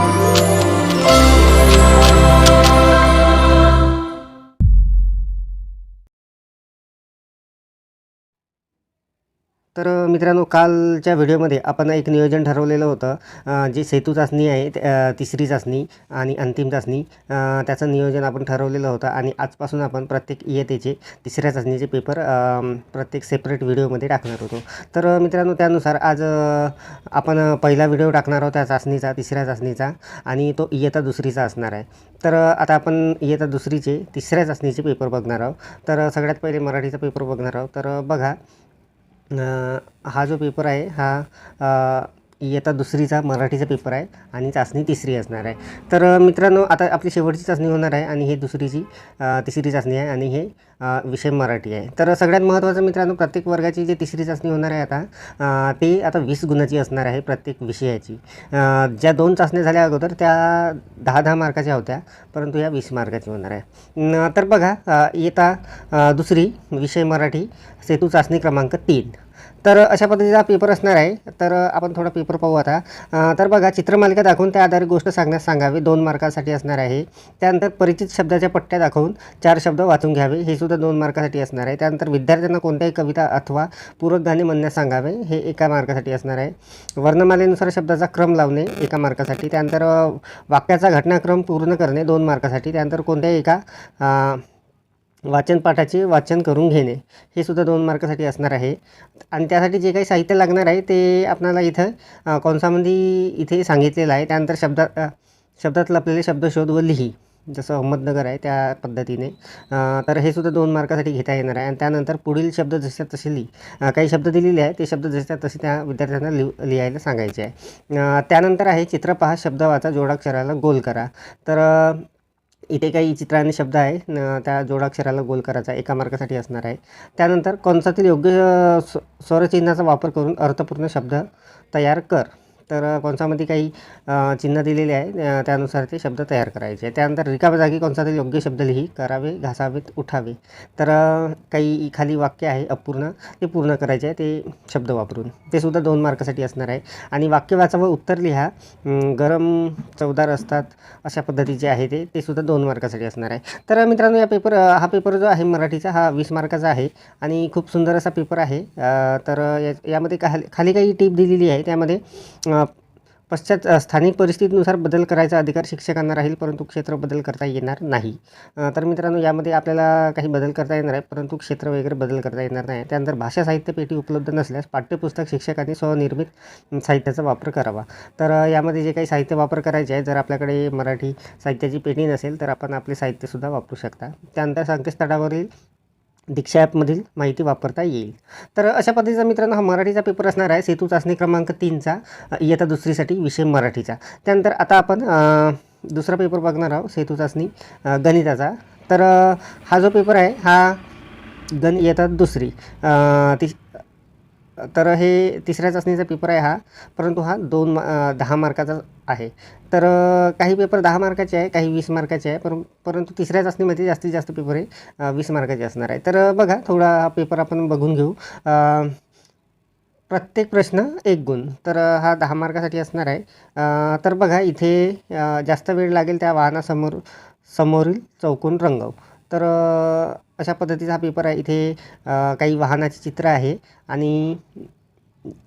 Oh, you. तर मित्रांनो कालच्या व्हिडिओमध्ये आपण एक नियोजन ठरवलेलं होतं. जी सेतू चाचणी आहे तिसरी चाचणी आणि अंतिम चाचणी त्याचं नियोजन आपण ठरवलेलं होतं आणि आजपासून आपण प्रत्येक इयतेचे तिसऱ्या चाचणीचे पेपर प्रत्येक सेपरेट व्हिडिओमध्ये टाकणार होतो. तर मित्रांनो त्यानुसार आज आपण पहिला व्हिडिओ टाकणार आहोत त्या चाचणीचा तिसऱ्या चाचणीचा आणि तो इयता दुसरीचा असणार आहे. तर आता आपण इयता दुसरीचे तिसऱ्या चाचणीचे पेपर बघणार आहोत. तर सगळ्यात पहिले मराठीचा पेपर बघणार आहोत. तर बघा हा जो पेपर आहे हा अ, इयत्ता दुसरीचा मराठीचा पेपर आहे आणि चाचणी तिसरी असणार आहे. तर मित्रांनो आता आपली शेवटची चाचणी होणार आहे आणि हे दुसरीची तिसरी चाचणी आहे आणि हे विषय मराठी आहे. तर सगळ्यात महत्त्वाचं मित्रांनो प्रत्येक वर्गाची जी तिसरी चाचणी होणार आहे आता ती आता वीस गुणाची असणार आहे प्रत्येक विषयाची. ज्या दोन चाचण्या झाल्या अगोदर त्या दहा दहा मार्काच्या होत्या परंतु या वीस मार्काची होणार आहे. न, तर बघा येता इयत्ता दुसरी विषय मराठी सेतू चाचणी क्रमांक तीन. तर अशा पद्धतीचा पेपर असणार आहे. तर आपण थोडा पेपर पाहू आता. तर बघा चित्रमालिका दाखवून त्या आधारित गोष्ट सांगण्यास सांगावी दोन मार्कासाठी असणार आहे. त्यानंतर परिचित शब्दाच्या पट्ट्या दाखवून चार शब्द वाचून घ्यावे हे सुद्धा दोन मार्कासाठी असणार आहे. त्यानंतर विद्यार्थ्यांना कोणत्याही कविता अथवा पूरक गाणे म्हणण्यास सांगावे हे एका मार्कासाठी असणार आहे. वर्णमालेनुसार शब्दाचा क्रम लावणे एका मार्कासाठी. त्यानंतर वाक्याचा घटनाक्रम पूर्ण करणे दोन मार्कासाठी. त्यानंतर कोणत्याही एका वाचनपाठाचे वाचन करून घेणे हे सुद्धा दोन मार्कासाठी असणार आहे. आणि त्यासाठी जे काही साहित्य लागणार आहे ते आपल्याला इथं अ, कंसामध्ये इथे सांगितलेलं आहे. त्यानंतर शब्दात शब्दात लपलेले शब्द शोध व लिही जसं अहमदनगर आहे त्या पद्धतीने. तर हे सुद्धा दोन मार्कासाठी घेता येणार आहे. आणि त्यानंतर पुढील शब्द जसे तसे लिही. काही शब्द दिलेले आहे ते शब्द जसे तसे त्या विद्यार्थ्यांना लिह लिहायला सांगायचे आहे. त्यानंतर आहे चित्र पहा शब्द वाचा जोडाक्षराला गोल करा. तर इथे काही चित्र आणि शब्द आहे. न, त्या जोडाक्षराला गोल करायचा एका मार्कासाठी असणार आहे. त्यानंतर कंसातील योग्य स्वरचिन्हाचा वापर करून अर्थपूर्ण शब्द तयार कर. तर कंसामध्ये काही चिन्ह दिलेले आहे त्यानुसार ते शब्द तयार करायचे त्यानंतर रिकाम्या जागी कंसातील योग्य शब्द लिही करावे घासावेत उठावे. तर काही खाली वाक्य आहे अपूर्ण ते पूर्ण करायचे आहे ते शब्द वापरून. ते सुद्धा दोन मार्कासाठी असणार आहे. आणि वाक्य वाचावं उत्तर लिहा गरम चवदार असतात अशा पद्धतीचे आहे ते ते सुद्धा दोन मार्कासाठी असणार आहे. तर मित्रांनो या पेपर हा पेपर जो आहे मराठीचा हा वीस मार्काचा आहे आणि खूप सुंदर असा पेपर आहे. तर या यामध्ये खाली खाली काही टीप दिलेली आहे त्यामध्ये पश्चात स्थानिक परिस्थितीनुसार बदल करायचा अधिकार शिक्षकांना राहील परंतु क्षेत्र बदल करता येणार नाही. तर मित्रांनो यामध्ये आपल्याला काही बदल करता येणार आहे परंतु क्षेत्र वगैरे बदल करता येणार नाही. त्यानंतर भाषा साहित्य पेटी उपलब्ध नसल्यास पाठ्यपुस्तक शिक्षकांनी स्वनिर्मित साहित्याचा वापर करावा. तर यामध्ये जे काही साहित्य वापर करायचे आहे जर आपल्याकडे मराठी साहित्याची पेटी नसेल तर आपण आपले साहित्यसुद्धा वापरू शकता. त्यानंतर संकेतस्थळावरील दीक्षा ॲपमधील माहिती वापरता येईल. तर अशा पद्धतीचा मित्रांनो हा मराठीचा पेपर असणार आहे. सेतू चाचणी क्रमांक तीनचा. इयत्ता दुसरीसाठी विषय मराठीचा. त्यानंतर आता आपण दुसरा पेपर बघणार आहोत सेतू चाचणी गणिताचा. तर हा जो पेपर आहे हा गण इयत्ता दुसरी. ती तर हे तिसऱ्या चाचणीचा पेपर आहे हा. परंतु हा दोन मा दहा मार्काचा आहे. तर काही पेपर दहा मार्काचे आहे काही वीस मार्काचे आहे. पर परंतु तिसऱ्या चाचणीमध्ये जास्तीत जास्त पेपर हे वीस मार्काचे असणार आहे. तर बघा थोडा हा पेपर आपण बघून घेऊ. प्रत्येक प्रश्न एक गुण. तर हा दहा मार्कासाठी असणार आहे. तर बघा इथे जास्त वेळ लागेल त्या वाहनासमोर समोरील चौकोन रंगव. तर अशा पद्धतीचा हा पेपर आहे. इथे काही वाहनाचे चित्र आहे आणि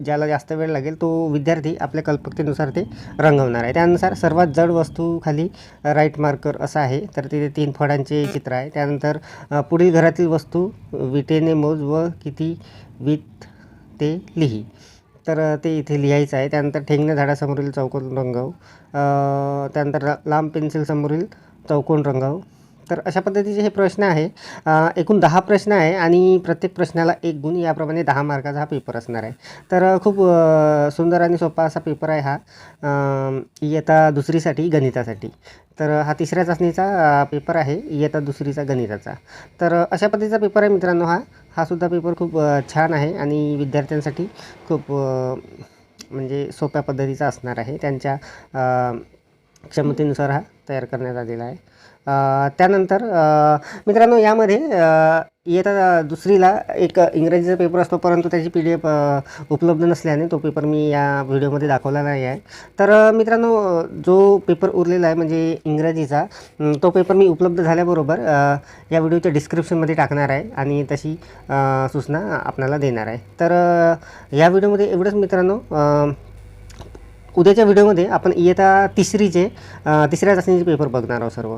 ज्याला जास्त वेळ लागेल तो विद्यार्थी आपल्या कल्पकतेनुसार ते रंगवणार आहे. त्यानुसार सर्वात जड वस्तू खाली राईट मार्कर असा आहे. तर तिथे तीन फळांचे चित्र आहे. त्यानंतर पुढील घरातील वस्तू विटेने मोज व किती वीत ते लिही. तर ते इथे लिहायचं आहे. त्यानंतर ठेंगण्या झाडासमोरील चौकोन रंगव. त्यानंतर लांब पेन्सिलसमोरील चौकोन रंगव. तर अशा पद्धतीचे हे प्रश्न आहे. एकूण दहा प्रश्न आहे आणि प्रत्येक प्रश्नाला एक गुण याप्रमाणे दहा मार्काचा हा पेपर असणार आहे. तर खूप सुंदर आणि सोपा असा पेपर आहे हा. इयता दुसरीसाठी गणितासाठी. तर हा तिसऱ्या चाचणीचा पेपर आहे इयता दुसरीचा गणिताचा. तर अशा पद्धतीचा पेपर आहे मित्रांनो हा. हा सुद्धा पेपर खूप छान आहे आणि विद्यार्थ्यांसाठी खूप म्हणजे सोप्या पद्धतीचा असणार आहे. त्यांच्या क्षमतेनुसार हा तयार करण्यात आलेला आहे. त्यानंतर मित्रांनो यामध्ये अ, दुसरीला एक इंग्रजीचा पेपर असतो परंतु त्याची पी डी एफ उपलब्ध नसल्याने तो पेपर मी या व्हिडिओमध्ये दाखवला नाही आहे. तर मित्रांनो जो पेपर उरलेला आहे म्हणजे इंग्रजीचा तो पेपर मी उपलब्ध झाल्याबरोबर या व्हिडिओच्या डिस्क्रिप्शनमध्ये टाकणार आहे आणि तशी सूचना आपणाला देणार आहे. तर या व्हिडिओमध्ये एवढंच मित्रांनो उद्याच्या व्हिडिओमध्ये आपण इयता तिसरीचे तिसऱ्या चाचणीचे पेपर बघणार आहोत सर्व.